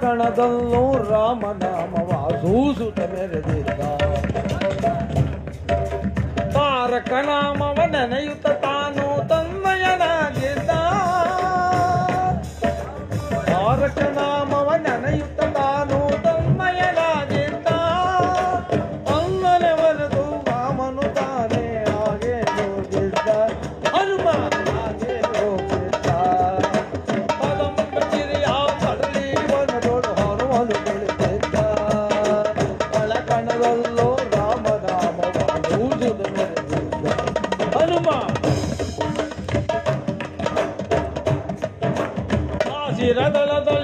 ಕಣದಲ್ಲೂ ರಾಮನಾಮವ ಸೂಸುತ ಮೆರೆದಿದ್ದ. ತಾರಕನಾಮವ ನೆನೆಯುತ್ತ tirada la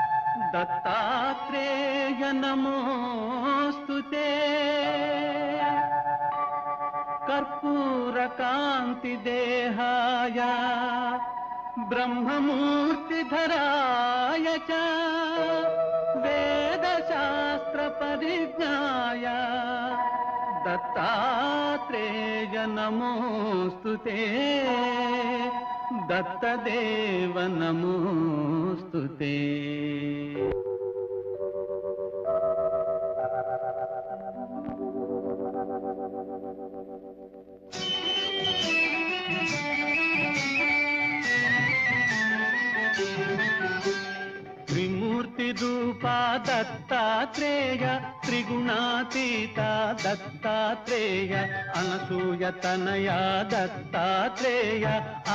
Dattatreya नमोऽस्तु ते। कर्पूरकान्तिदेहाय ब्रह्ममूर्तिधराय च वेदशास्त्रपरिज्ञाय दत्तात्रेय नमोऽस्तु ते। दत्तदेव नमोऽस्तु ते త్రిమూర్తిరూపా దత్తాత్రేయ త్రిగుణాతీత దత్తాత్రేయ అనసూయ తనయ దత్తాత్రేయ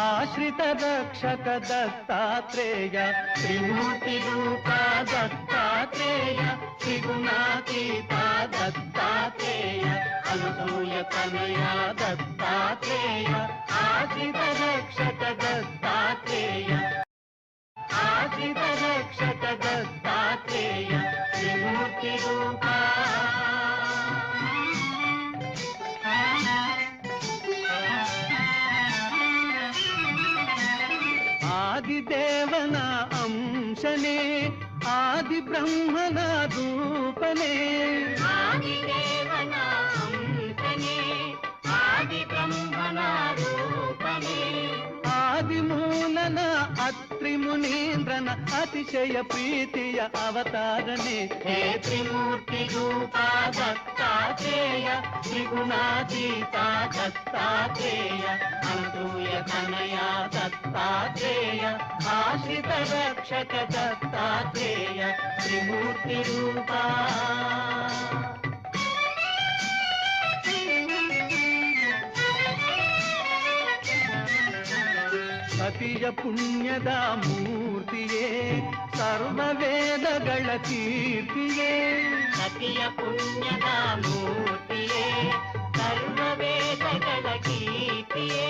ఆశ్రిత రక్షక దత్తాత్రేయ త్రిమూర్తి రూప దత్తాత్రేయ త్రిగుణాతీత దత్తాత్రేయ అనసూయ తనయ దత్తాత్రేయ ఆశ్రిత రక్షక దత్తాత్రేయ. ఆశ్రిత రక్షక దత్తాత్రేయ త్రిమూర్తి రూపా ఆదిదేవన అంశనే ఆది బ్రహ్మణ రూపనే. ఆది మూలన అత్రి మునీంద్రన అతిశయ ప్రీతియ అవతారనే హే త్రిమూర్తి రూపా దత్తాత్రేయ త్రిగుణాతీత దత్తాత్రేయ అనసూయ తనయ దత్తాత్రేయ ఆశ్రిత రక్షక దత్తాత్రేయ త్రిమూర్తి రూపా. ಸತಿಯ ಪುಣ್ಯದ ಮೂರ್ತಿಯೇ ಸರ್ವ ವೇದಗಳ ಕೀರ್ತಿಯೇ ಸತಿಯ ಪುಣ್ಯದ ಮೂರ್ತಿಯೇ ಸರ್ವ ವೇದಗಳ ಕೀರ್ತಿಯೇ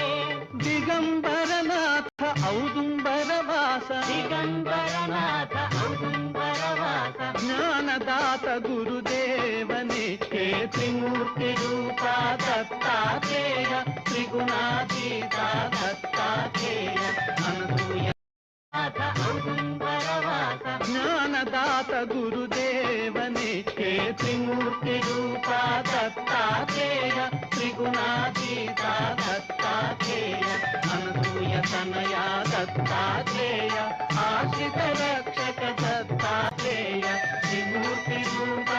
ದಿಗಂಬರನಾಥ ಔದುಂಬರ ವಾಸ ದಿಗಂಬರನಾಥ ಔದುಂಬರ ವಾಸ ಜ್ಞಾನದಾತ ಗುರುದೇವನೇ ಹೇ ತ್ರಿಮೂರ್ತಿ ರೂಪ ದತ್ತಾತ್ರೇಯ త్రిగుణాతీత దత్తాత్రేయ అనుభూయ జ్ఞానదాత గురుదేవనే హే త్రిమూర్తి రూప దత్తాత్రేయ త్రిగుణాతీత దత్తాత్రేయ అనుభూయ తనయ దత్తాత్రేయ ఆశ్రిత రక్షక దత్తాత్రేయ త్రిమూర్తి రూప.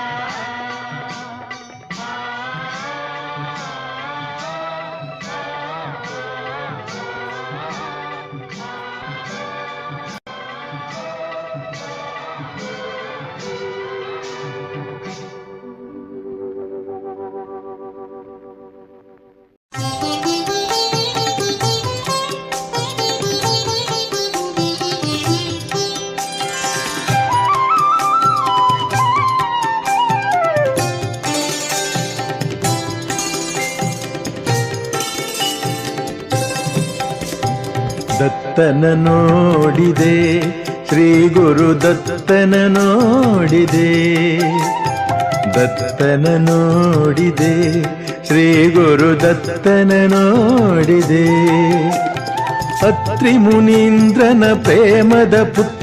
ದತ್ತನ ನೋಡಿದೆ, ಶ್ರೀ ಗುರು ದತ್ತನ ನೋಡಿದೆ. ದತ್ತನ ನೋಡಿದೆ, ಶ್ರೀ ಗುರು ದತ್ತನ ನೋಡಿದೆ. ಅತ್ರಿ ಮುನೀಂದ್ರನ ಪ್ರೇಮದ ಪುತ್ರ